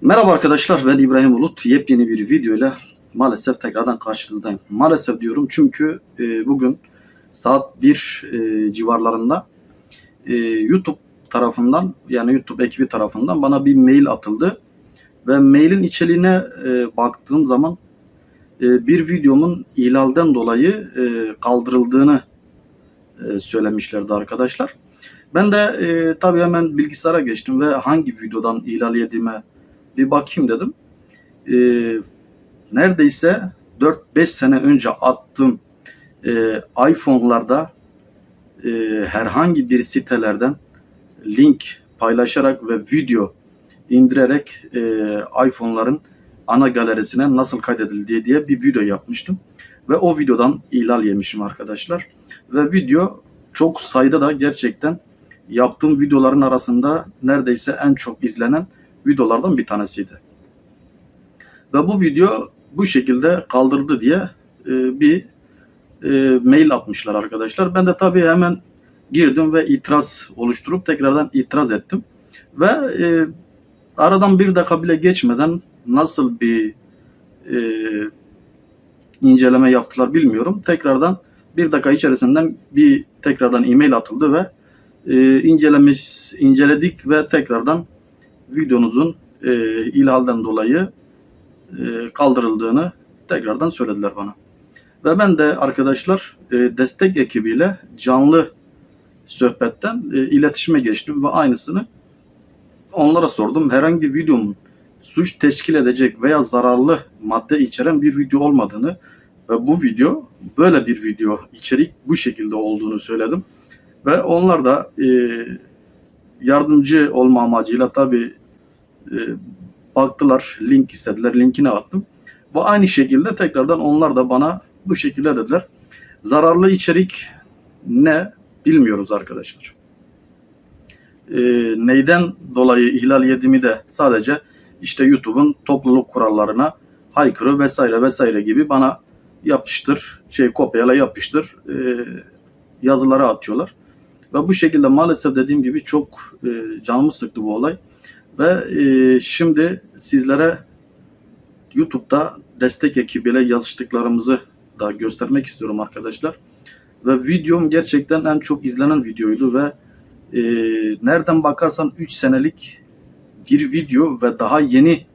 Merhaba arkadaşlar ben İbrahim Bulut. Yepyeni bir videoyla maalesef tekrardan karşınızdayım. Maalesef diyorum çünkü e, bugün saat 1 e, civarlarında e, YouTube tarafından yani YouTube ekibi tarafından bana bir mail atıldı. Ve mailin içeriğine e, baktığım zaman e, bir videomun ihlalden dolayı e, kaldırıldığını e, söylemişlerdi arkadaşlar. Ben de e, tabii hemen bilgisayara geçtim ve hangi videodan ihlal yediğime bir bakayım dedim. Ee, neredeyse 4-5 sene önce attığım e, iPhone'larda e, herhangi bir sitelerden link paylaşarak ve video indirerek e, iPhone'ların ana galerisine nasıl kaydedildiği diye bir video yapmıştım. Ve o videodan ihlal yemişim arkadaşlar. Ve video çok sayıda da gerçekten yaptığım videoların arasında neredeyse en çok izlenen videolardan bir tanesiydi. Ve bu video bu şekilde kaldırıldı diye e, bir e, mail atmışlar arkadaşlar. Ben de tabii hemen girdim ve itiraz oluşturup tekrardan itiraz ettim. Ve e, aradan bir dakika bile geçmeden nasıl bir e, inceleme yaptılar bilmiyorum. Tekrardan bir dakika içerisinden bir tekrardan e-mail atıldı ve e, incelemiş, inceledik ve tekrardan videonuzun e, ihlalden dolayı e, kaldırıldığını tekrardan söylediler bana. Ve ben de arkadaşlar e, destek ekibiyle canlı sohbetten e, iletişime geçtim ve aynısını onlara sordum. Herhangi videomun suç teşkil edecek veya zararlı madde içeren bir video olmadığını ve bu video böyle bir video içerik bu şekilde olduğunu söyledim. Ve onlar da e, yardımcı olma amacıyla tabi e, baktılar, link istediler, linkini attım. Ve aynı şekilde tekrardan onlar da bana bu şekilde dediler. Zararlı içerik ne bilmiyoruz arkadaşlar. E, neyden dolayı ihlal yediğimi de sadece işte YouTube'un topluluk kurallarına haykırı vesaire vesaire gibi bana yapıştır, şey kopyala yapıştır e, yazıları atıyorlar. Ve bu şekilde maalesef dediğim gibi çok e, canımı sıktı bu olay. Ve e, şimdi sizlere YouTube'da destek ekibiyle yazıştıklarımızı da göstermek istiyorum arkadaşlar. Ve videom gerçekten en çok izlenen videoydu ve e, nereden bakarsan 3 senelik bir video ve daha yeni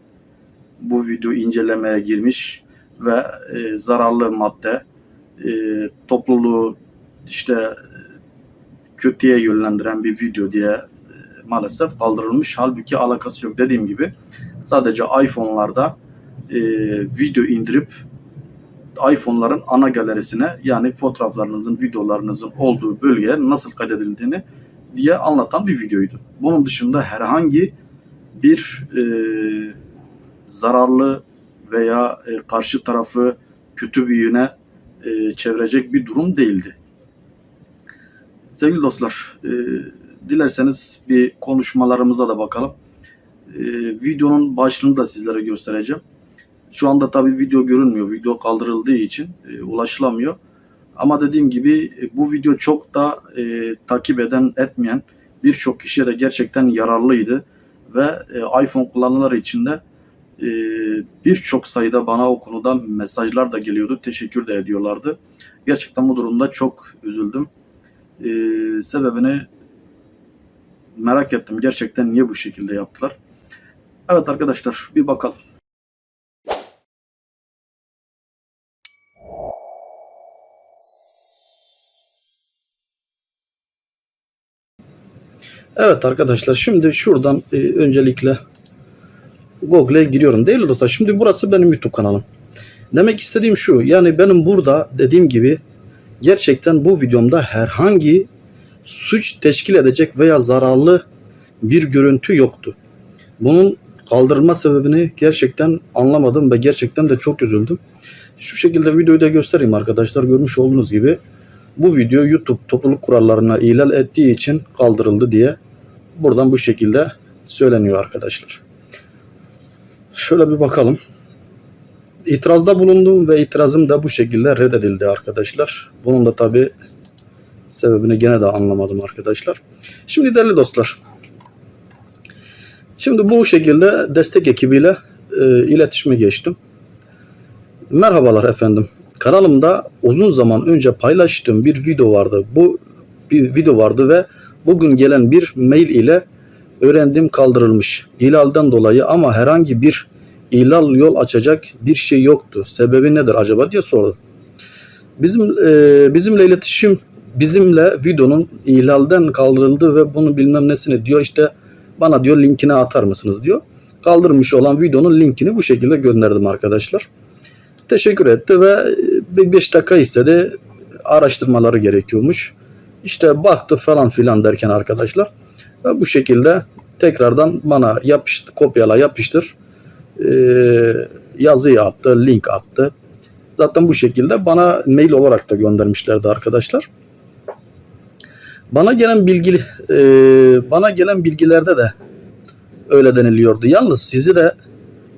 bu video incelemeye girmiş ve e, zararlı madde e, topluluğu işte kötüye yönlendiren bir video diye e, maalesef kaldırılmış. Halbuki alakası yok dediğim gibi sadece iPhone'larda e, video indirip iPhone'ların ana galerisine yani fotoğraflarınızın, videolarınızın olduğu bölgeye nasıl kaydedildiğini diye anlatan bir videoydu. Bunun dışında herhangi bir e, zararlı veya e, karşı tarafı kötü bir yöne e, çevirecek bir durum değildi. Sevgili dostlar, e, dilerseniz bir konuşmalarımıza da bakalım. E, videonun başlığını da sizlere göstereceğim. Şu anda tabii video görünmüyor. Video kaldırıldığı için e, ulaşılamıyor. Ama dediğim gibi e, bu video çok da e, takip eden, etmeyen birçok kişiye de gerçekten yararlıydı. Ve e, iPhone kullananlar için de e, birçok sayıda bana o konuda mesajlar da geliyordu. Teşekkür de ediyorlardı. Gerçekten bu durumda çok üzüldüm. E, sebebini merak ettim. Gerçekten niye bu şekilde yaptılar? Evet arkadaşlar bir bakalım. Evet arkadaşlar şimdi şuradan e, öncelikle Google'e giriyorum değil mi dostlar? Şimdi burası benim YouTube kanalım. Demek istediğim şu yani benim burada dediğim gibi gerçekten bu videomda herhangi suç teşkil edecek veya zararlı bir görüntü yoktu. Bunun kaldırılma sebebini gerçekten anlamadım ve gerçekten de çok üzüldüm. Şu şekilde videoyu da göstereyim arkadaşlar. Görmüş olduğunuz gibi bu video YouTube topluluk kurallarına ihlal ettiği için kaldırıldı diye buradan bu şekilde söyleniyor arkadaşlar. Şöyle bir bakalım. İtirazda bulundum ve itirazım da bu şekilde reddedildi arkadaşlar. Bunun da tabi sebebini gene de anlamadım arkadaşlar. Şimdi değerli dostlar. Şimdi bu şekilde destek ekibiyle e, iletişime geçtim. Merhabalar efendim. Kanalımda uzun zaman önce paylaştığım bir video vardı. Bu bir video vardı ve bugün gelen bir mail ile öğrendim kaldırılmış. İhlalden dolayı ama herhangi bir ihlal yol açacak bir şey yoktu. Sebebi nedir acaba diye sordum. Bizim e, bizimle iletişim bizimle videonun ihlalden kaldırıldı ve bunu bilmem nesini diyor işte bana diyor linkini atar mısınız diyor. Kaldırmış olan videonun linkini bu şekilde gönderdim arkadaşlar. Teşekkür etti ve 5 dakika istedi. Araştırmaları gerekiyormuş. İşte baktı falan filan derken arkadaşlar ve bu şekilde tekrardan bana yapıştı, kopyala yapıştır ee, yazıyı attı, link attı. Zaten bu şekilde bana mail olarak da göndermişlerdi arkadaşlar. Bana gelen bilgi e, bana gelen bilgilerde de öyle deniliyordu. Yalnız sizi de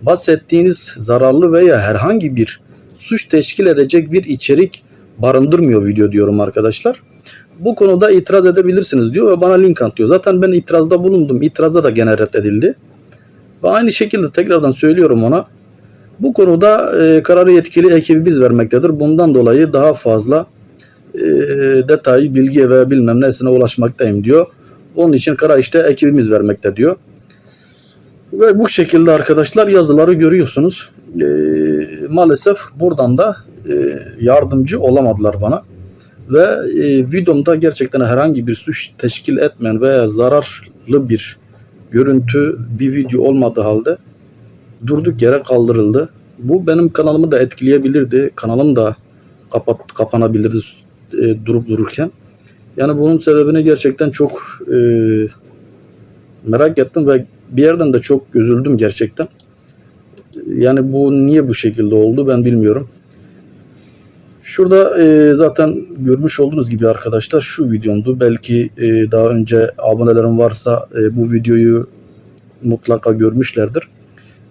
bahsettiğiniz zararlı veya herhangi bir suç teşkil edecek bir içerik barındırmıyor video diyorum arkadaşlar. Bu konuda itiraz edebilirsiniz diyor ve bana link atıyor. Zaten ben itirazda bulundum. İtirazda da gene reddedildi. Ve aynı şekilde tekrardan söylüyorum ona. Bu konuda e, kararı yetkili ekibimiz vermektedir. Bundan dolayı daha fazla e, detay, bilgi ve bilmem nesine ulaşmaktayım diyor. Onun için karar işte ekibimiz vermekte diyor. Ve bu şekilde arkadaşlar yazıları görüyorsunuz. E, maalesef buradan da e, yardımcı olamadılar bana. Ve e, videomda gerçekten herhangi bir suç teşkil etmeyen veya zararlı bir görüntü, bir video olmadığı halde durduk yere kaldırıldı. Bu benim kanalımı da etkileyebilirdi. Kanalım da kapat, kapanabilirdi e, durup dururken. Yani bunun sebebini gerçekten çok e, merak ettim ve bir yerden de çok üzüldüm gerçekten. Yani bu niye bu şekilde oldu ben bilmiyorum. Şurada e, zaten görmüş olduğunuz gibi arkadaşlar şu videomdu. Belki e, daha önce abonelerim varsa e, bu videoyu mutlaka görmüşlerdir.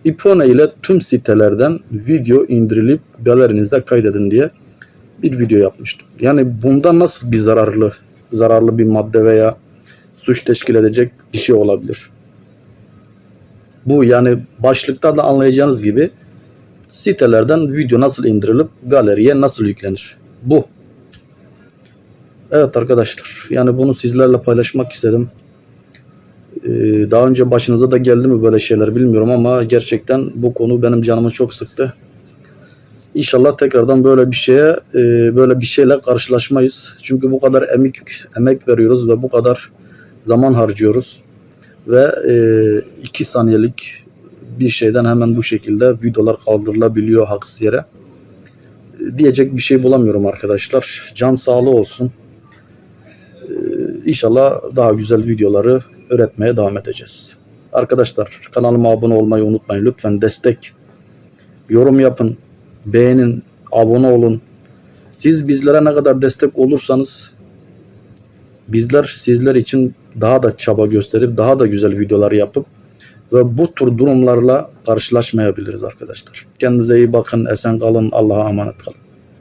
İpone ile tüm sitelerden video indirilip galerinizde kaydedin diye bir video yapmıştım. Yani bunda nasıl bir zararlı zararlı bir madde veya suç teşkil edecek bir şey olabilir? Bu yani başlıkta da anlayacağınız gibi sitelerden video nasıl indirilip galeriye nasıl yüklenir? Bu. Evet arkadaşlar yani bunu sizlerle paylaşmak istedim. Ee, daha önce başınıza da geldi mi böyle şeyler bilmiyorum ama gerçekten bu konu benim canımı çok sıktı. İnşallah tekrardan böyle bir şeye e, böyle bir şeyle karşılaşmayız. Çünkü bu kadar emek emek veriyoruz ve bu kadar zaman harcıyoruz ve e, iki saniyelik bir şeyden hemen bu şekilde videolar kaldırılabiliyor haksız yere. E, Diyecek bir şey bulamıyorum arkadaşlar. Can sağlığı olsun. E, İnşallah daha güzel videoları üretmeye devam edeceğiz. Arkadaşlar kanalıma abone olmayı unutmayın. Lütfen destek, yorum yapın, beğenin, abone olun. Siz bizlere ne kadar destek olursanız bizler sizler için daha da çaba gösterip daha da güzel videolar yapıp ve bu tür durumlarla karşılaşmayabiliriz arkadaşlar. Kendinize iyi bakın, esen kalın, Allah'a emanet kalın.